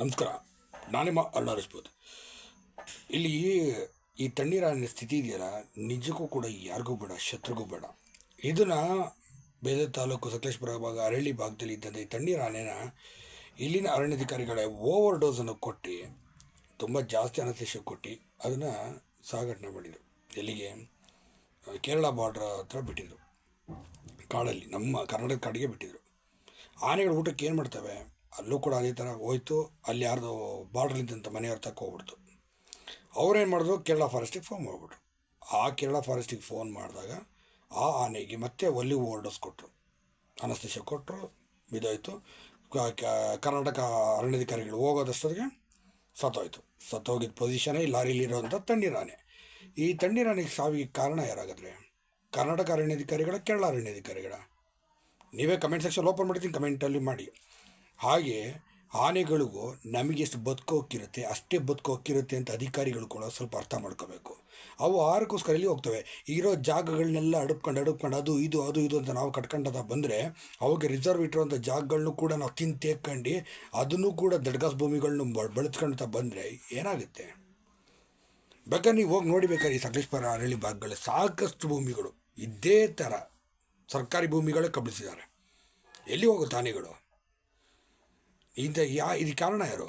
ನಮಸ್ಕಾರ. ನಾನಿಮ್ಮ ಅರುಣಾರಿಸ್ಬೋದು ಇಲ್ಲಿ ಈ ತಣ್ಣೀರಾನಿನ ಸ್ಥಿತಿ ಇದೆಯಲ್ಲ, ನಿಜಕ್ಕೂ ಕೂಡ ಯಾರಿಗೂ ಬೇಡ, ಶತ್ರುಗೂ ಬೇಡ. ಇದನ್ನು ಬೇರೆ ತಾಲೂಕು ಸಕಲೇಶ್ಪುರ ಭಾಗ ಅರಳಿ ಭಾಗದಲ್ಲಿ ಇದ್ದಂಥ ಈ ತಣ್ಣೀರು ಆನೆನ ಇಲ್ಲಿನ ಅರಣ್ಯಾಧಿಕಾರಿಗಳೇ ಓವರ್ ಡೋಸನ್ನು ಕೊಟ್ಟು, ತುಂಬ ಜಾಸ್ತಿ ಅನಸ್ತೇಶ ಕೊಟ್ಟು ಅದನ್ನು ಸಾಗಾಟನೆ ಮಾಡಿದರು. ಎಲ್ಲಿಗೆ? ಕೇರಳ ಬಾರ್ಡ್ರ್ ಹತ್ರ ಬಿಟ್ಟಿದ್ದರು ಕಾಡಲ್ಲಿ, ನಮ್ಮ ಕರ್ನಾಟಕ ಕಾಡಿಗೆ ಬಿಟ್ಟಿದ್ದರು ಆನೆಗಳು ಊಟಕ್ಕೆ ಏನು ಮಾಡ್ತವೆ? ಅಲ್ಲೂ ಕೂಡ ಅದೇ ಥರ ಹೋಯ್ತು. ಅಲ್ಲಿ ಯಾರ್ದು ಬಾರ್ಡ್ರಲ್ಲಿದ್ದಂಥ ಮನೆಯವ್ರ ತಕ್ಕ ಹೋಗ್ಬಿಡ್ತು. ಅವ್ರೇನು ಮಾಡಿದ್ರು? ಕೇರಳ ಫಾರೆಸ್ಟಿಗೆ ಫೋನ್ ಮಾಡಿಬಿಟ್ರು. ಆ ಕೇರಳ ಫಾರೆಸ್ಟಿಗೆ ಫೋನ್ ಮಾಡಿದಾಗ ಆ ಆನೆಗೆ ಮತ್ತೆ ಒಲ್ಲಿ ಓಲ್ಡರ್ಸ್ ಕೊಟ್ಟರು ಅನಸ್ತೇಶ ಕೊಟ್ಟರು ಇದಾಯಿತು. ಕರ್ನಾಟಕ ಅರಣ್ಯಾಧಿಕಾರಿಗಳು ಹೋಗೋದಷ್ಟೊತ್ತಿಗೆ ಸತ್ತೋಯ್ತು. ಸತ್ತೋಗಿದ್ದ ಪೊಸಿಷನೇ ಈ ಲಾರಿಲಿರೋಂಥ ತಣ್ಣೀರಾನೆ ಈ ತಣ್ಣೀರಾನೆಗೆ ಸಾವಿಗೆ ಕಾರಣ ಯಾರಾಗಿದ್ರೆ? ಕರ್ನಾಟಕ ಅರಣ್ಯಾಧಿಕಾರಿಗಳ, ಕೇರಳ ಅರಣ್ಯಾಧಿಕಾರಿಗಳ? ನೀವೇ ಕಮೆಂಟ್ ಸೆಕ್ಷನ್ ಓಪನ್ ಮಾಡ್ತೀನಿ ಕಮೆಂಟಲ್ಲಿ ಮಾಡಿ. ಹಾಗೆ ಆನೆಗಳಿಗೂ ನಮಗೆ ಎಷ್ಟು ಬದುಕೋಕ್ಕಿರುತ್ತೆ ಅಷ್ಟೇ ಬದುಕೋಕ್ಕಿರುತ್ತೆ ಅಂತ ಅಧಿಕಾರಿಗಳು ಕೂಡ ಸ್ವಲ್ಪ ಅರ್ಥ ಮಾಡ್ಕೋಬೇಕು. ಅವು ಆರಕ್ಕೋಸ್ಕರ ಎಲ್ಲಿ ಹೋಗ್ತವೆ? ಇರೋ ಜಾಗಗಳನ್ನೆಲ್ಲ ಅಡುಪ್ಕೊಂಡು ಅಡುಪ್ಕೊಂಡು ಅದು, ಇದು ಅದು, ಇದು ಅಂತ ನಾವು ಕಟ್ಕೊಂಡದ ಬಂದರೆ ಅವಾಗ ರಿಸರ್ವ್ ಇಟ್ಟಿರೋಂಥ ಜಾಗಗಳನ್ನು ಕೂಡ ನಾವು ತಿಂದು ಅದನ್ನೂ ಕೂಡ ದಡ್ಗಾಸ್ ಭೂಮಿಗಳನ್ನ ಬ- ಬೆಳೆಸ್ಕೊಂತ ಬಂದರೆ ಏನಾಗುತ್ತೆ? ಬೇಕಾದ್ರೆ ನೀವು ಹೋಗಿ ನೋಡಿಬೇಕಾದ್ರೆ ಈ ಸಕಲೇಶ್ವರ ಅರಳಿ ಭಾಗಗಳು ಸಾಕಷ್ಟು ಭೂಮಿಗಳು ಇದೇ ಥರ ಸರ್ಕಾರಿ ಭೂಮಿಗಳೇ ಕಬಳಿಸಿದ್ದಾರೆ ಎಲ್ಲಿ ಹೋಗುತ್ತೆ ಆನೆಗಳು? ఇది ఇది కారణం ಯಾರು